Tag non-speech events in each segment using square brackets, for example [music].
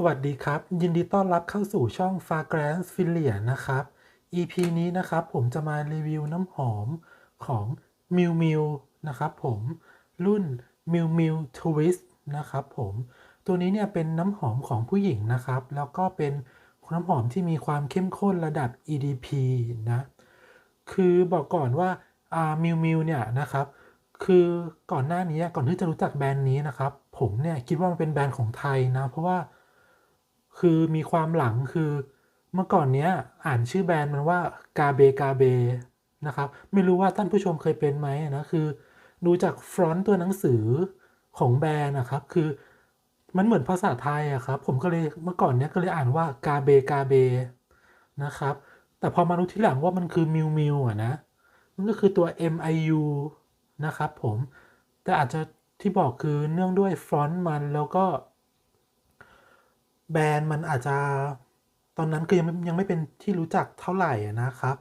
สวัสดีครับ ยินดีต้อนรับเข้าสู่ช่อง Fragrance f i l i a นะครับ EP นี้นะครับผมจะมารีวิวน้ำหอมของ m i u m i u นะครับผมรุ่น m i u m i u Twist นะครับผมตัวนี้เนี่ยเป็นน้ำหอมของผู้หญิงนะครับ แล้วก็เป็นน้ำหอมที่มีความเข้มข้นระดับ EDP นะ คือบอกก่อนว่ามิวมิวเนี่ยนะครับ คือก่อนหน้านี้ก่อนที่จะรู้จักแบรนด์นี้นะครับ ผมเนี่ยคิดว่ามันเป็นแบรนด์ของไทยนะ เพราะว่า คือมีความหลังคือเมื่อก่อนเนี้ยอ่านชื่อแบรนด์มันว่ากาเบกาเบนะครับไม่รู้ว่าท่านผู้ชมเคยเป็นไหมนะคือ ดูจากฟรอนต์ตัวหนังสือของแบรนด์นะครับ คือมันเหมือนภาษาไทยอะครับ ผมก็เลยเมื่อก่อนเนี้ยก็เลยอ่านว่ากาเบกาเบนะครับ แต่พอมารู้ทีหลังว่ามันคือมิวมิวอะนะมันก็คือตัว MIU นะครับผมแต่อาจจะที่บอกคือเนื่องด้วยฟรอนต์มันแล้วก็ แบรนด์มันอาจจะตอนนั้นคือยังยังไม่เป็นที่รู้จักเท่าไหร่นะครับ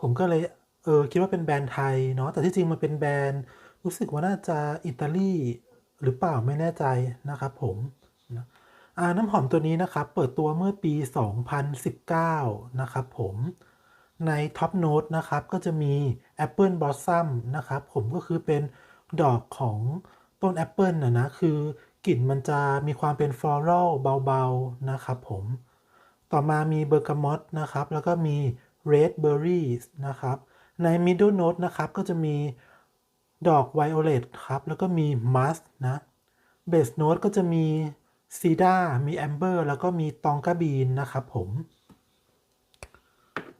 ผมก็เลยเออคิดว่าเป็นแบรนด์ไทยเนาะแต่ที่จริงมันเป็นแบรนด์รู้สึกว่าน่าจะอิตาลีหรือเปล่าไม่แน่ใจนะครับผมนะน้ำหอมตัวนี้นะครับ เปิดตัวเมื่อปี 2019 นะครับผมใน Top Note นะครับก็จะมี Apple Blossom นะครับผมก็คือเป็นดอกของต้นแอปเปิลนะนะคือ กลิ่นมันจะมีความเป็นฟลอรัลเบาๆนะครับผม ต่อมามีเบอร์กามอตนะครับ แล้วก็มีเรดเบอร์รี่นะครับ ในมิดเดิลโน t นะครับ ก็จะมีดอกไวโอเลตครับ แล้วก็มีมัสนะเบสโน t ก็จะมีซีดามีแอมเบอร์แล้วก็มีตองกาบีนนะครับผม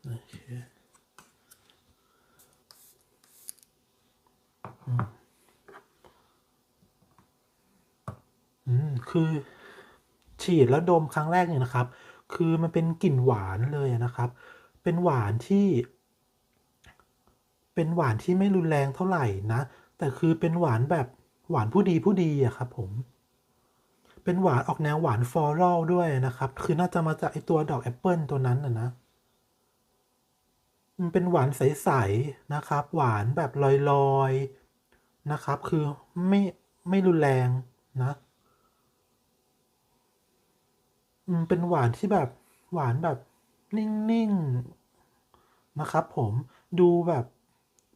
โอเคอืมอืม คือฉีดแล้วดมครั้งแรกเนี่ยนะครับ คือมันเป็นกลิ่นหวานเลยนะครับ เป็นหวานที่ เป็นหวานที่ไม่รุนแรงเท่าไหร่นะ แต่คือเป็นหวานแบบหวานผู้ดีผู้ดีอะครับ ผม เป็นหวานออกแนวหวานฟลอรัลด้วยนะครับ คือน่าจะมาจากไอตัวดอกแอปเปิลตัวนั้นนะนะมันเป็นหวานใสๆนะครับ หวานแบบลอยๆนะครับ คือไม่ไม่รุนแรงนะอืม เป็นหวานที่แบบหวานแบบนิ่งๆนะครับผมดูแบบ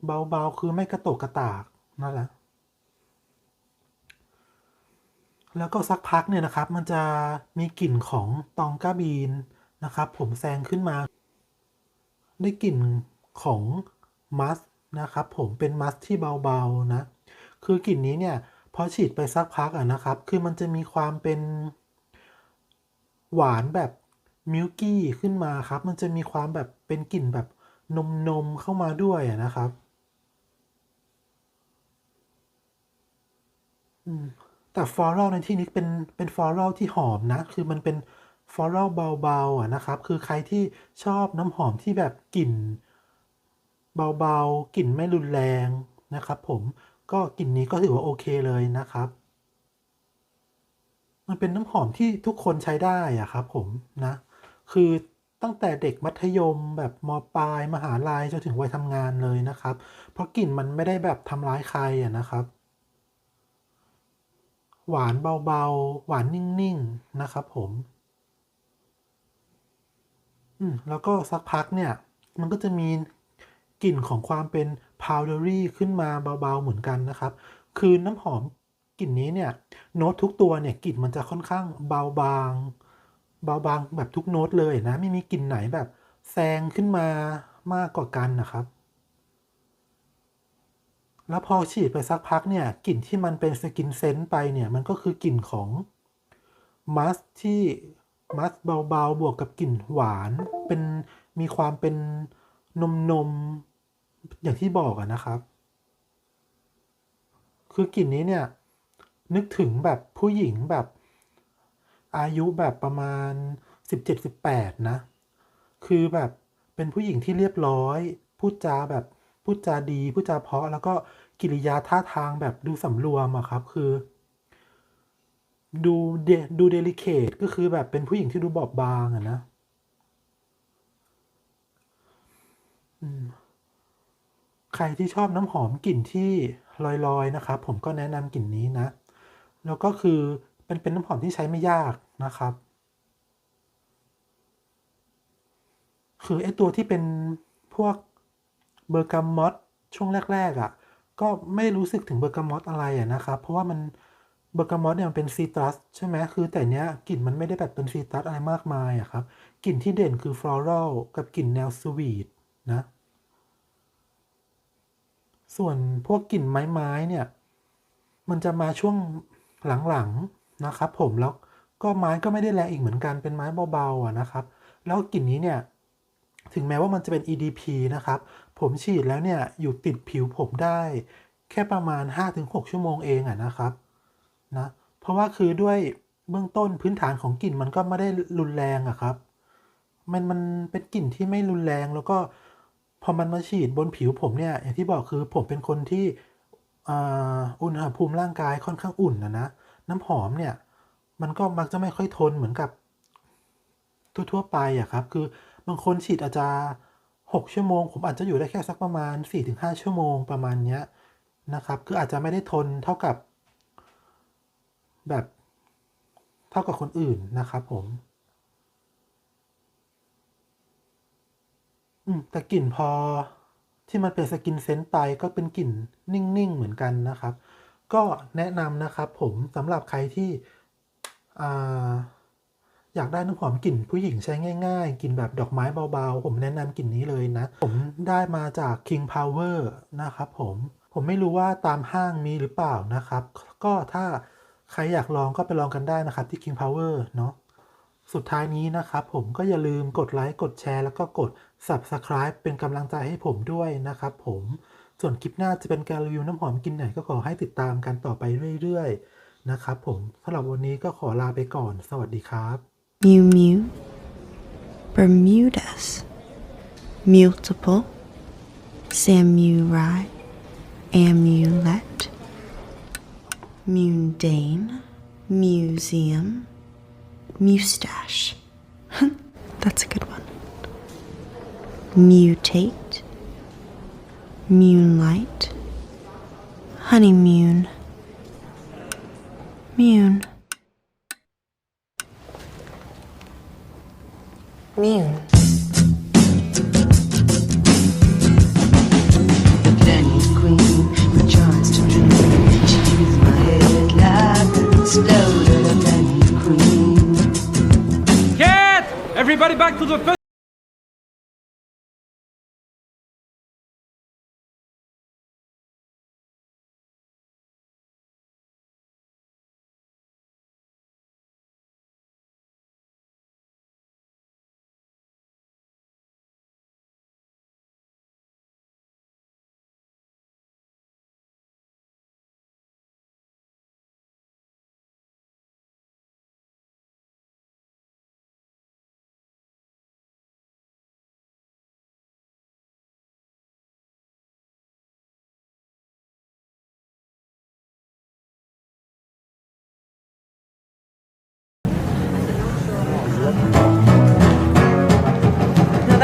เบาๆ คือไม่กระตกกระตากนั่นแหละ แล้วก็สักพักเนี่ยนะครับ มันจะมีกลิ่นของตองก้าบีนนะครับ ผมแซงขึ้นมา ได้กลิ่นของมัสนะครับผมเป็นมัสที่เบาๆนะ คือกลิ่นนี้เนี่ยพอฉีดไปสักพักอะนะครับ คือมันจะมีความเป็น หวานแบบมิลกี้ขึ้นมาครับ มันจะมีความแบบเป็นกลิ่นแบบนมนมเข้ามาด้วยอะนะครับ อืมแต่ฟลอรัลในที่นี้เป็นเป็นฟลอรัลที่หอมนะ คือมันเป็นฟลอรัลเบาๆอะนะครับ คือใครที่ชอบน้ำหอมที่แบบกลิ่นเบาๆ กลิ่นไม่รุนแรงนะครับ ผมก็กลิ่นนี้ก็ถือว่าโอเคเลยนะครับ มันเป็นน้ำหอมที่ทุกคนใช้ได้อะครับผมนะ คือตั้งแต่เด็กมัธยมแบบมปลายมหาลัยจนถึงวัยทำงานเลยนะครับ เพราะกลิ่นมันไม่ได้แบบทำร้ายใครอะนะครับ หวานเบาๆ หวานนิ่งๆนะครับผมอืมแล้วก็สักพักเนี่ย มันก็จะมีกลิ่นของความเป็น powdery ขึ้นมาเบาๆเหมือนกันนะครับ คือน้ำหอม กลิ่นนี้เนี่ยโน้ตทุกตัวเนี่ยกลิ่นมันจะค่อนข้างเบาบาง เบาบางแบบทุกโน้ตเลยนะไม่มีกลิ่นไหนแบบแซงขึ้นมามากกว่ากันนะครับ แล้วพอฉีดไปสักพักเนี่ยกลิ่นที่มันเป็นสกินเซนต์ไปเนี่ยมันก็คือกลิ่นของมัสที่มัสเบาๆบวกกับกลิ่นหวานเป็นมีความเป็นนมนมอย่างที่บอกอะนะครับ คือกลิ่นนี้เนี่ย นึกถึงแบบผู้หญิงแบบ อายุแบบประมาณ17-18นะ คือแบบเป็นผู้หญิงที่เรียบร้อย พูดจาแบบพูดจาดีพูดจาเพราะ แล้วก็กิริยาท่าทางแบบดูสำรวมอะครับ คือ ดูเดดูเดลิเคทก็คือแบบเป็นผู้หญิงที่ดูบอบบางอะนะใครที่ชอบน้ำหอมกลิ่นที่ลอยๆนะครับ ผมก็แนะนำกลิ่นนี้นะ แล้วก็คือเป็นเป็นน้ำหอมที่ใช้ไม่ยากนะครับ คือไอตัวที่เป็นพวกเบอร์กามอสช่วงแรก ๆอะ่ะ ก็ไม่รู้สึกถึงเบอร์กามอสอะไรอะนะครับ เพราะว่ามันเบอร์กามอสเนี่ยมันเป็นซีตรัสใช่ไหมคือแต่เนี้ยกลิ่นมันไม่ได้แบบเป็นซีตรัสอะไรมากมายอะครับ กลิ่นที่เด่นคือฟลอรัลกับกลิ่นแนวสวีทนะ ส่วนพวกกลิ่นไม้ๆเนี่ย มันจะมาช่วง หลังๆนะครับ ผมแล้วก็ไม้ก็ไม่ได้แรงอีกเหมือนกันเป็นไม้เบาๆอะนะครับ แล้วกลิ่นนี้เนี่ยถึงแม้ว่ามันจะเป็น EDP นะครับ ผมฉีดแล้วเนี่ยอยู่ติดผิวผมได้แค่ประมาณ 5-6 ชั่วโมงเองอะนะครับนะเพราะว่าคือด้วยเบื้องต้นพื้นฐานของกลิ่นมันก็ไม่ได้รุนแรงอะครับ มันมันเป็นกลิ่นที่ไม่รุนแรงแล้วก็พอมันมาฉีดบนผิวผมเนี่ยอย่างที่บอกคือผมเป็นคนที่ อุณหภูมิร่างกายค่อนข้างอุ่นนะนะ น้ำหอมเนี่ย มันก็มักจะไม่ค่อยทนเหมือนกับ ทั่วๆไปอะครับ คือบางคนฉีดอาจจะหกชั่วโมง ผมอาจจะอยู่ได้แค่สักประมาณสี่ถึงห้าชั่วโมงประมาณเนี้ยนะครับ คืออาจจะไม่ได้ทนเท่ากับ แบบเท่ากับคนอื่นนะครับผม อืมแต่กลิ่นพอ ที่มันเป็นสกินเซนต์ไปก็เป็นกลิ่นนิ่ง ๆ เหมือนกันนะครับ ก็แนะนำนะครับผมสำหรับใครที่อาอยากได้น้ำหอมกลิ่นผู้หญิงใช้ง่ายๆกลิ่นแบบดอกไม้เบา ๆ ผมแนะนำกลิ่นนี้เลยนะ ผมได้มาจาก King Power นะครับผมผมไม่รู้ว่าตามห้างมีหรือเปล่านะครับ ก็ถ้าใครอยากลองก็ไปลองกันได้นะครับที่ King Power เนาะ สุดท้ายนี้นะครับผมก็อย่าลืมกดไลค์กดแชร์แล้วก็กด Subscribe เป็นกำลังใจให้ผมด้วยนะครับผมส่วนคลิปหน้าจะเป็นการรีวิวน้ำหอมกินไหนก็ขอให้ติดตามกันต่อไปเรื่อยๆ นะครับผมสำหรับวันนี้ก็ขอลาไปก่อน สวัสดีครับ Mew Mew, Bermudas, Multiple, Samurai, Amulet, Mundane, Museum, Mustache. [laughs] That's a good one. Mutate, Moonlight, Honeymoon, Mune. Mune. Danny's queen, my chance to dream. She gives my head like a exploded. Everybody back to the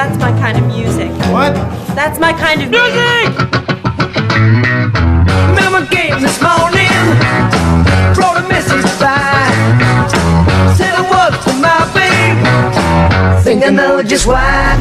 that's my kind of music. What? That's my kind of music. Mama came this morning, brought a message back. Said a word for my babe. Think I know just why.